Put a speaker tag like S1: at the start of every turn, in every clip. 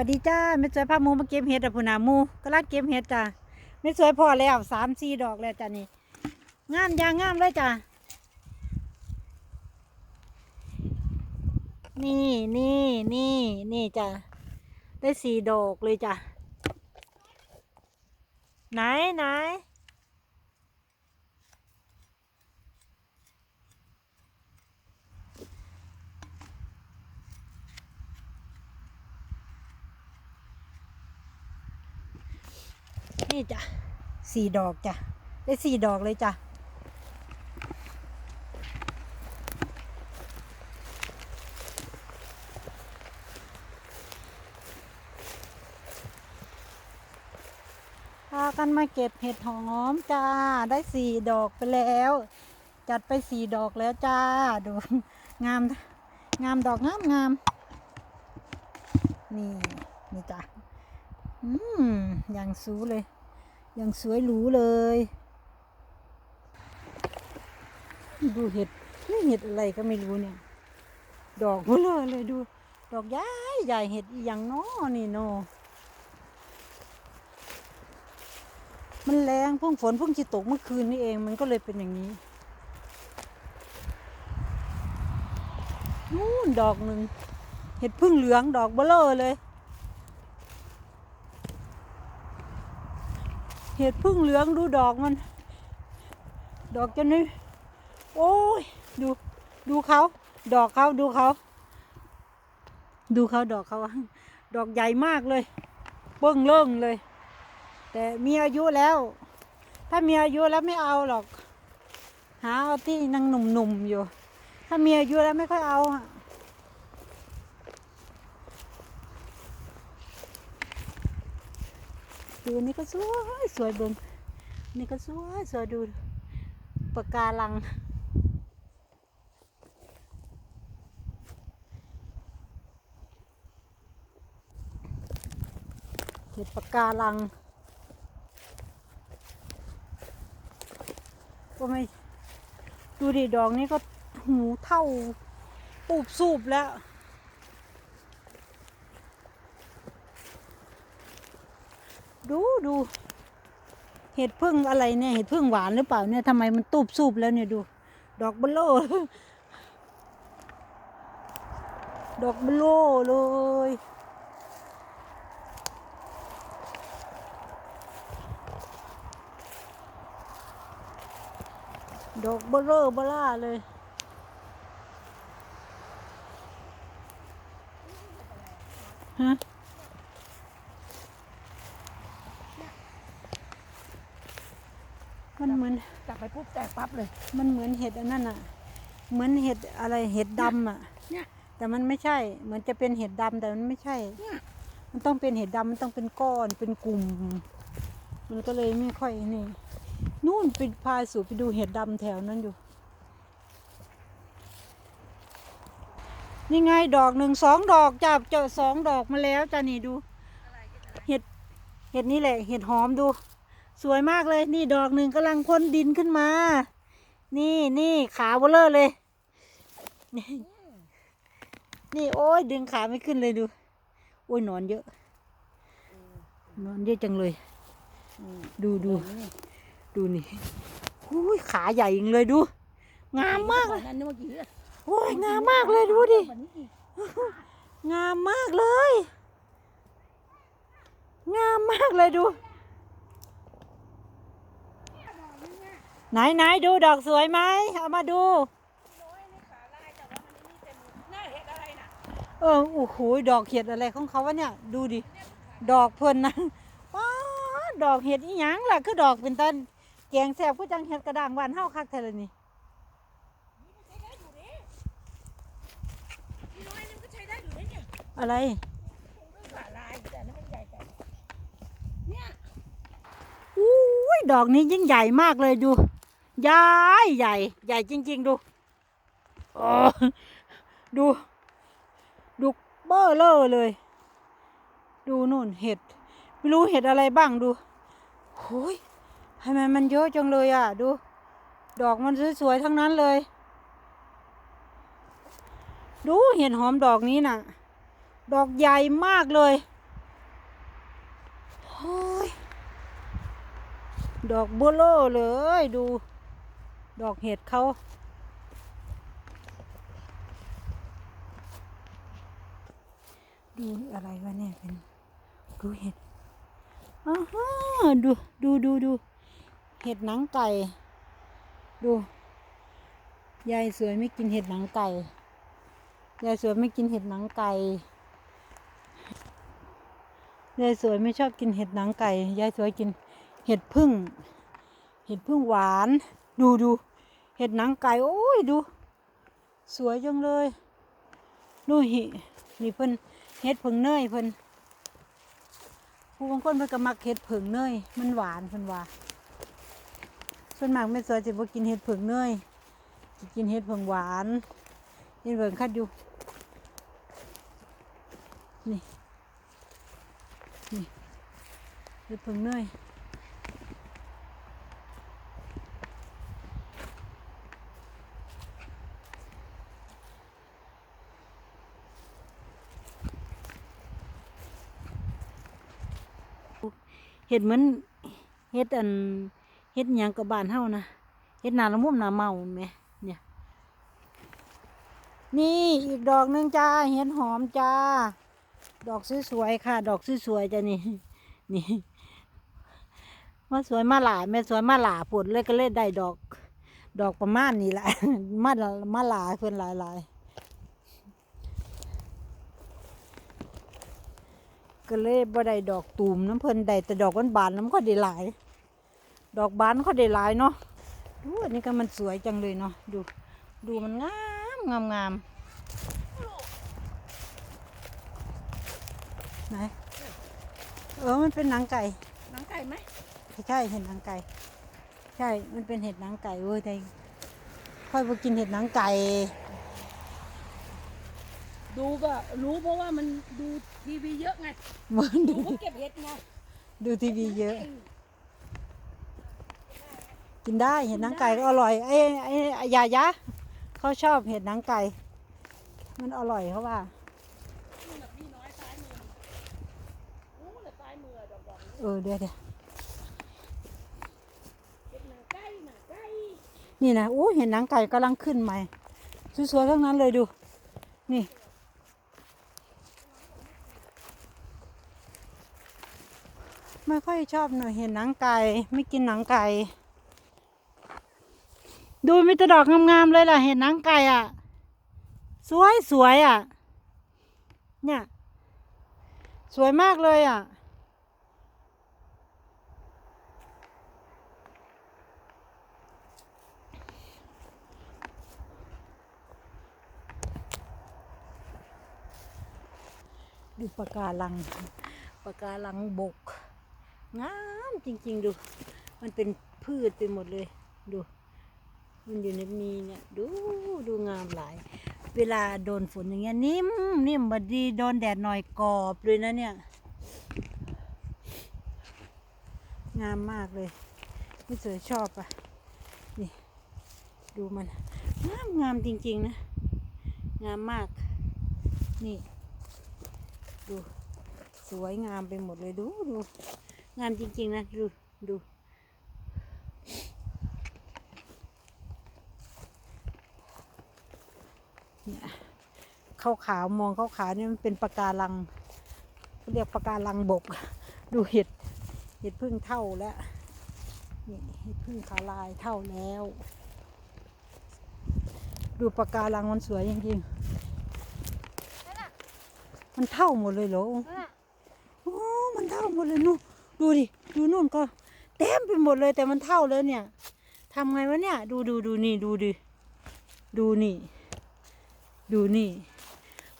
S1: วัสดีจ้าไม่สวยภาพมูมาเก็บเห็ดอะพูนามูก็ลักเก็บเห็ดจ้าไม่สวยพอแล้วสามสี่ดอกแล้วจ้านี่งามยางงามเลยจ้านี่นี่นี่นี่จ้าได้สี่ดอกเลยจ้าไหนไหน นี่จ้ะสี่ดอกจ้ะได้สี่ดอกเลยจ้ะพากันมาเก็บเห็ดหอมจ้า ได้สี่ดอกไปแล้ว จัดไปสี่ดอกแล้วจ้า ดู งาม งามดอกงามงามนี่ นี่จ้ะ อืมอย่างสูเลย อย่างสวยหรูเลย ดูเห็ดนี่เห็ดอะไรก็ไม่รู้เนี่ย ดอกเบลอเลยดู ดอกใหญ่ใหญ่เห็ดอีหยังน้อนี่โนมันแรงเพิ่งฝนเพิ่งจะตกเมื่อคืนนี่เองมันก็เลยเป็นอย่างนี้นู่นดอกหนึ่งเห็ดพึ่งเหลืองดอกเบลอเลย เห็ดพึ่งเหลืองดูดอกมัน ดอกจะนี่โอ้ยดูดูเขาดอกเขาดูเขาดูเขาดอกเขาดอกใหญ่มากเลยเบิ้งเลิ่งเลย แต่มีอายุแล้ว ถ้ามีอายุแล้วไม่เอาหรอก หาเอาที่นังหนุ่มๆอยู่ ถ้ามีอายุแล้วไม่ค่อยเอาูนี่ก็สวยสวยเบิงนี่ก็สวยสวยดูปะการังเห็ดปะการังก็ไม่ดูดิดอกนี้ก็หูเท่าปูบสูบแล้ว ดู เห็ดพึ่งอะไรเนี่ย เห็ดพึ่งหวานหรือเปล่าเนี่ยทำไมมันตูบสูบแล้วเนี่ยดู ดอกเบลโลดอกเบลโลเลยดอกเบลเลอร์เบล่าเลย ฮะ มันเหมือน
S2: จับไปปุ๊บแตกปั๊บเลย
S1: มันเหมือนเห็ดอันนั้นอะ เหมือนเห็ดอะไรเห็ดดำอะ
S2: เนี่ย
S1: แต่มันไม่ใช่ เหมือนจะเป็นเห็ดดำแต่มันไม่ใช่
S2: เนี่ย
S1: มันต้องเป็นเห็ดดำมันต้องเป็นก้อนเป็นกลุ่ม มันก็เลยไม่ค่อยนี่ นู่นไปพาสู่ไปดูเห็ดดำแถวนั้นอยู่ นี่ไงดอกหนึ่งสองดอกจับเจาสองดอกมาแล้วจ้ะนี่ดู เห็ดเห็ดนี่แหละ เห็ดหอมดู สวยมากเลย นี่ดอกหนึ่งกำลังพ้นดินขึ้นมา นี่นี่ขาเบลเลอร์เลย นี่โอ้ยดึงขาไม่ขึ้นเลยดู โอ้ยหนอนเยอะหนอนเยอะจังเลย ดูดูดูนี่อุ้ยขาใหญ่จริงเลยดู งามมากเลย
S2: นั่นเมื่อกี้
S1: โอ้ยงามมากเลยดูดิ งามมากเลย งามมากเลยดู ไหนไหนดูดอกสวยไหมเอามาดู
S2: เอ
S1: อโอ้โหดอกเห็ดอะไรของเขาวะเนี่ย ดูดิ ดอกเพิ่นนะว้าดอกเห็ดอีหยังล่ะคือดอกเป็นต้นแกงแซ่บก็จังเห็ดกระด้างหวานเฮาคักแท้เลยนี่
S2: พี่น้อยนี่มันก็ใช้ได้อะ
S1: ไร
S2: เนี่ย
S1: อุ้ยดอกนี้ยิ่งใหญ่มากเลยดู ใหญ่ใหญ่ใหญ่จริง ๆ ดูโอ้ดู ดูเบ้อเลอเลย ดูนู่นเห็ด ไม่รู้เห็ดอะไรบ้างดูโอ้ยทำไมมันเยอะจังเลยอะ ดู ดอกมันสวยๆทั้งนั้นเลย ดูเห็ดหอมดอกนี้น่ะ ดอกใหญ่มากเลยโอ๊ยดอกบัวโลเลยดู ดอกเห็ดเขาดูอะไรวะเนี่ยเป็นดูเห็ดอ้าฮะดูดูดูดูเห็ดหนังไก่ ดูยายสวยไม่กินเห็ดหนังไก่ยายสวยไม่กินเห็ดหนังไก่ยายสวยไม่ชอบกินเห็ดหนังไก่ยายสวยกินเห็ดพึ่ง เห็ดพึ่งหวาน ดูดู เห็ดหนังไก่โอ้ยดู สวยจังเลยดูหินี่เพิ่นเห็ดผึ่งเนยเพิ่นผู้บางคนเพิ่นก็มักเห็ดผึ่งเนยมันหวานเพิ่นว่าส่วนมากแม่สวยจะบ่กินเห็ดผึ่งเนยกินเห็ดผึ่งหวานเห็ดผึ่งคัดอยู่นี่นี่เห็ดผึ่งเนย เห็ดเหมือนเห็ดอันเห็ดหยังกับบ้านเฮานะเห็ดนาละมุมนาเมาแหมเนี่ยนี่อีกดอกหนึงจ้าเห็ดหอมจ้า ดอกสวยๆค่ะ ดอกสวยๆจ้านี่นี่มาสวยมาหลาแม่สวยมาหลาปวดเลยก็เลยได้ดอก ดอกประมาณนี้แหละมาละมาหลาเพิ่นหลายๆ ก็เลยบ่ได้ดอกตูมน้ำเพิ่นได้แต่ดอกบานๆน้ำก็ได้หลาย ดอกบานก็ได้หลายเนาะดูอันนี้ก็มันสวยจังเลยเนาะดูดูมันงามงามงามไหนเออมันเป็นหนังไก่
S2: หนังไก่ไหม
S1: ใช่เห็ดหนังไก่ ใช่มันเป็นเห็ดหนังไก่เว้ยแต่ค่อยไปกินเห็ดหนังไก่
S2: ดูก็รู้เพราะว่ามันดูทีวีเยอะไง
S1: เหมือน
S2: ดู
S1: ดู
S2: เขาเก็บเห็ดไง
S1: ดูทีวีเยอะ กินได้เห็ดหนังไก่ก็อร่อยไอ้ไอ้ไอ้ยายะเขาชอบเห็ดหนังไก่ มันอร่อยเขาว่า
S2: นี่แบบพี่น้อยซ้ายมือโอ้แต่ซ้ายมือดอกดอก
S1: เออเดี๋ยวเดี๋ยว
S2: เห็ดหนังไก่หนังไก่
S1: นี่นะโอ้เห็ดหนังไก่กำลังขึ้นใหม่สวยๆทั้งนั้นเลยดู นี่ ไม่ค่อยชอบหน่อยเห็นหนังไก่ไม่กินหนังไก่ ดูมีแต่ดอกงามๆเลยล่ะเห็นหนังไก่อะ สวยสวยอะ เนี่ย สวยมากเลยอะดูปะการังปะการังบก งามจริง ๆ ดู มันเป็นพืชไปหมดเลย ดู มันอยู่ในมีเนี่ย ดู ดูงามหลาย เวลาโดนฝนอย่างเงี้ยนิ่มนิ่มบดีโดนแดดหน่อยกรอบเลยนะเนี่ย งามมากเลยไม่สวยชอบอะ นี่ ดูมัน งามงามจริง ๆ นะ งามมาก นี่ ดู สวยงามไปหมดเลยดูดู งามจริง ๆ นะ ดู ดู เนี่ยขาวขาวๆมองขาวขาวๆนี่มันเป็นปะการังเขาเรียกปะการังบก ดูเห็ด เห็ดพึ่งเท่าแล้วนี่เห็ดพึ่งขาวลายเท่าแล้ว ดูปะการังมันสวยจริงๆมันเท่าหมดเลยเหรอโอ้มันเท่าหมดเลยนู่น ดูดิ ดูนู่นก็เต็มไปหมดเลยแต่มันเท่าเลยเนี่ยทำไงวะเนี่ย ดูดูดูนี่ดูดิดูนี่ ดูนี่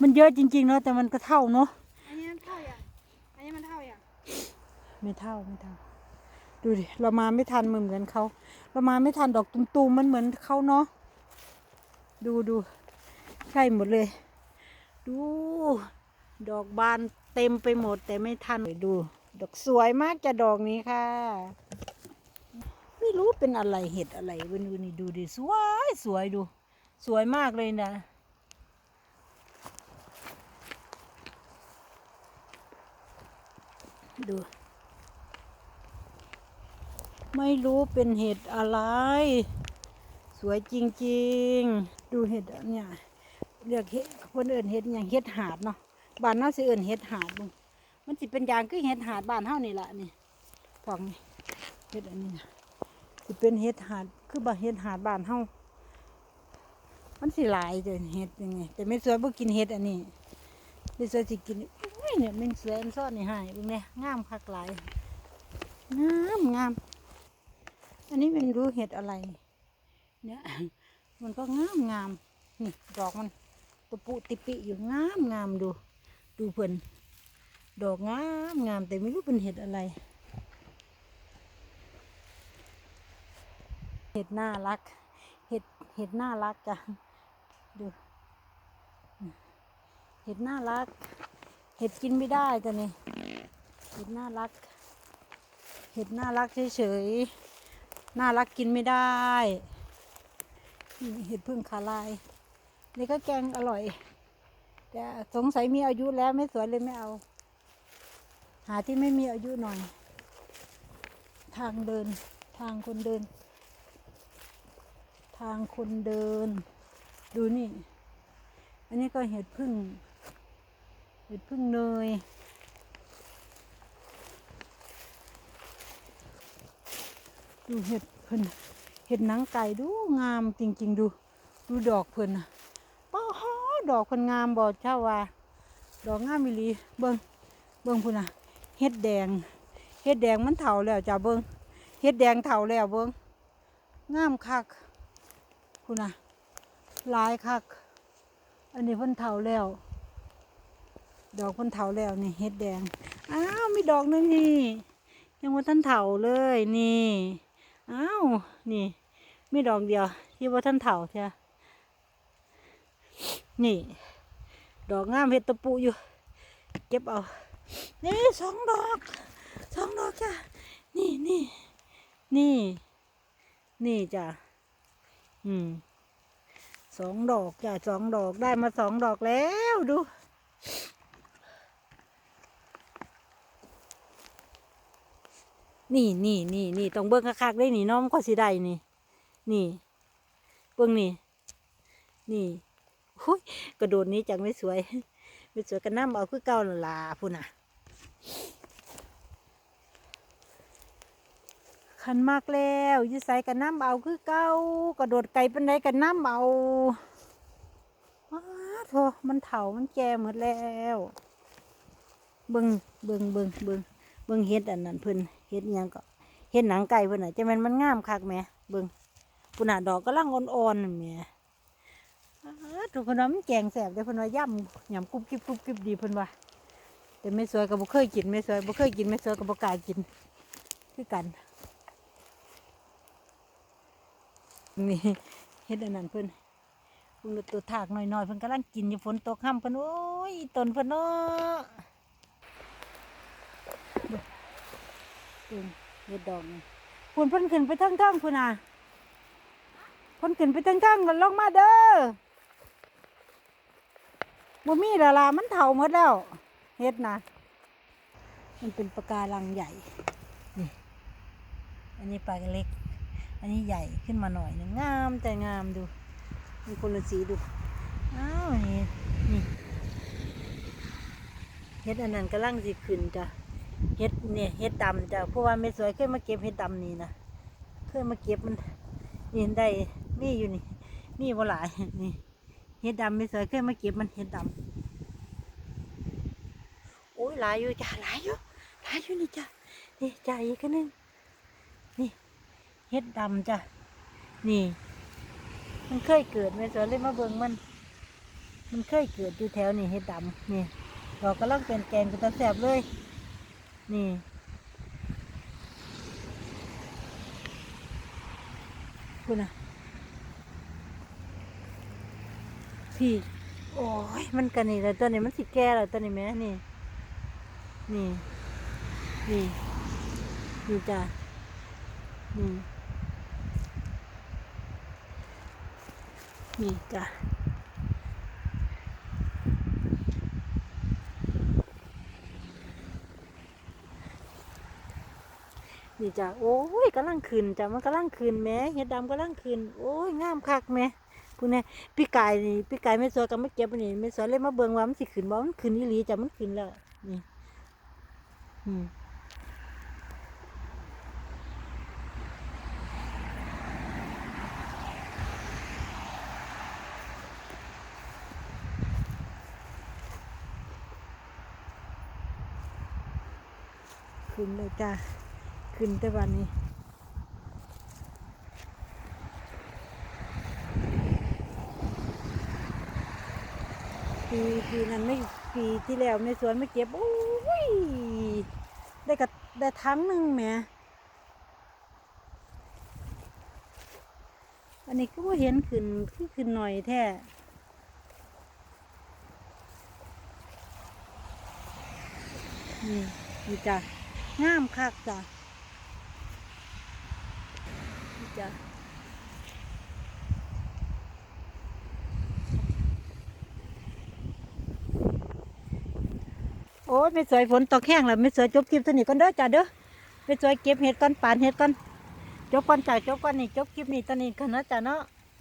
S1: มันเยอะจริง ๆ เนาะแต่มันก็เท่าเนาะ
S2: อันนี้มันเท่าอย่างอันนี้มันเท่าอย่าง
S1: ไม่เท่าไม่เท่า ดูดิเรามาไม่ทันเหมือนเขาเรามาไม่ทันดอกตุ่มๆมันเหมือนเขาเนาะดูดูใช่หมดเลย ดู ดอกบานเต็มไปหมดแต่ไม่ทันดู ดอกสวยมากจะดอกนี้ค่ะ ไม่รู้เป็นอะไรเห็ดอะไรวันนี่ดูดิสวยสวยดู สวยมากเลยนะดู ไม่รู้เป็นเห็ดอะไร สวยจริงๆ ดูเห็ดเนี่ยเรียกเห็ดคนอื่นเห็ดอย่างเห็ดหาดเนาะบ้านเฮาสิเอื่นเห็ดหาดบุง มันสิเป็นยางคือเห็ดหาดบ้านเฮานี่ล่ะนี่พวกนี้เห็ดอันนี้นะสิเป็นเห็ดหาดคือบ้านเห็ดหาดบ้านเฮามันสิหลายเด้อเห็ดยังไงแต่ไม่สวยบ่กินเห็ดอันนี้ไม่สวยสิกินอุ้ยเนี่ยมันสวยอันซ่อนนี่ให้เบิ่งเนี่ยงามคักหลายงามงามอันนี้เป็นรู้เห็ดอะไร เนี่ยมันก็งามงามนี่ดอกมันตะปุติปิอยู่งามงามดู ดูเพิ่น ดอกงามงามแต่ไม่รู้เป็นเห็ดอะไร เห็ดน่ารัก เห็ดเห็ดน่ารักจ้ะดูเห็ดน่ารัก เห็ดกินไม่ได้แต่นี่เห็ดน่ารัก เห็ดน่ารักเฉยๆน่ารักกินไม่ได้เห็ดพึ่งขาลาย นี่ก็แกงอร่อย แต่สงสัยมีอายุแล้วไม่สวยเลยไม่เอา หาที่ไม่มีอายุหน่อย ทางเดิน ทางคนเดิน ทางคนเดิน ดูนี่ อันนี้ก็เห็ดพึ่ง เห็ดพึ่งเนยดูเห็ดเพิ่นเห็ดหนังไก่ดูงามจริง ๆ ดู ดูดอกเพิ่นน่ะป้าฮอดอกเพิ่นงามบ่เจ้าว่า ดอกงามอีหลีเบิ่งเบิ่งพุ่นน่ะ เห็ดแดงเห็ดแดงมันเฒ่าแล้วจ้าเบิ่งเห็ดแดงเฒ่าแล้วเบิ่งงามคักพุ่นน่ะลายคัก อันนี้เพิ่นเฒ่าแล้ว ดอกเพิ่นเฒ่าแล้วนี่เห็ดแดง อ้าวมีดอกนึงนี่ ยังว่าท่านเถาเลยนี่ อ้าวนี่มีดอกเดียวที่ว่าท่านเถาเชียนี่ ดอกงามเห็ดตะปูอยู่ เก็บเอา นี่สองดอกสองดอกจ้ะนี่นี่นี่ นี่จ้ะอืมสองดอกจ้ะสองดอกได้มาสองดอกแล้วดูนี่นี่นี่นี่ต้องเบิ้งคักๆได้นี่น้องก็สิได้นี่ นี่เบิ้งนี่ นี่หุยกระโดดนี้จังไม่สวย ไม่สวยกันน้ำเอาคือเก่าล่ะพุ่นน่ะ ขันมากแล้วยิ่ใส่กันน้ำเอาคือเก่ากระโดดไก่เป็นไรกันน้ำเอาว้าโธมันเถามันแก่หมดแล้วเบิ้งเบิ้งเบิ้งเบิ้งเบิงเฮ็ดอันนั้นเพิ่นเฮ็ดยังก็เฮ็ดหนังไก่เพิ่นน่ะจะม่นมันงามคักแหมเบิงปุ่นน่ะดอกกำลังอ่อนๆนั่นแมอ้าทุกคนว่ามันแกงแซ่บเด้เพิ่นว่าย่ำยำกรุบกริบกรุบกริบดีเพิ่นว่า แต่ไม่สวยก็บ่เคยกินไม่สวยบ่เคยกินไม่สวยก็บ่กล้ากิน คือกัน นี่เฮ็ดอันนั้นเพิ่นเพิ่นตัวถากหน้อยๆเพิ่นกำลังกินอยู่ฝนตกค่ำเพิ่นโอ้ยต้นเพิ่นเนาะอืมเห็ดดอกนี่พุ่นเพิ่นขึ้นไปทั้งทั้งพุ่นน่ะเพิ่นขึ้นไปทั้งทั้งกันลงมาเด้อบ่มีและล่ะมันเฒ่าหมดแล้ว เฮ็ดนะ มันเป็นปะการังใหญ่ นี่ อันนี้ปลาเล็ก อันนี้ใหญ่ขึ้นมาหน่อยนึงงามแต่งามดู มีคนละสีดู อ้าว นี่ นี่ เฮ็ดอันนั้นกำลังสิขึ้นจ้ะ เฮ็ดเนี่ยเฮ็ดดำจ้ะ เพราะว่าไม่สวยเคยมาเก็บเฮ็ดดำนี่นะ เคยมาเก็บมันนี่ได้ มีอยู่นี่ มีบ่หลาย นี่ เฮ็ดดำไม่สวยเคยมาเก็บมันเฮ็ดดำ หลายอยู่จ้ะหลายอยู่หลายอยู่นี่จ้ะนี่จ้ะอีกนึงนี่เฮ็ดดำจ้ะนี่ มันเคยเกิดไม่สวยเลยมาเบิ่งมัน มันเคยเกิดอยู่แถวนี่เฮ็ดดำนี่ดอกก็ลังเป็นแกงก็ตาแสบเลย นี่คุณนะพี่ โอ้ย มันกันนี่แล้วตัวนี้มันสิแก่แล้วตัวนี้แม่นี่ นี่ นี่ นี่จ้ะ นี่ นี่จ้ะนี่จ้ะโอ้ยกำลังขึ้นจ้ะมันกำลังขึ้นแม่เห็ดดำกำลังขึ้นโอ้ยงามคักแม่พูนี่พี่กายนี่พี่กายไม่สวยกับไม่เก็บอันนี่ไม่สวยเลยมาเบิ่งว่ามันสิขึ้นบ่มันขึ้นอีหลีจ้ะมันขึ้นแล้วนี่ ขึ้นเลยจ้ะขึ้นแต่วันนี้ปีปีนั้นไม่ปีที่แล้วในสวนไม่เก็บโอ้ ได้กับได้ทั้งหนึ่งแหมอันนี้ก็เห็นขึ้นขึ้นขึ้นหน่อยแท้นี่นี่จ้ะงามคักจ้ะนี่จ้ะ อ้ยไม่สวยฝนตกแห้งแล้วไม่สวยจบคลิปเท่านี้ก่อนเด้อจ้าเด้อไม่สวยเก็บเห็ดก่อนปานเห็ดก่อนจบก่อนจ้าจบก่อนนี่จบคลิปนี้ตอนนี้กันนะจ้าเนาะ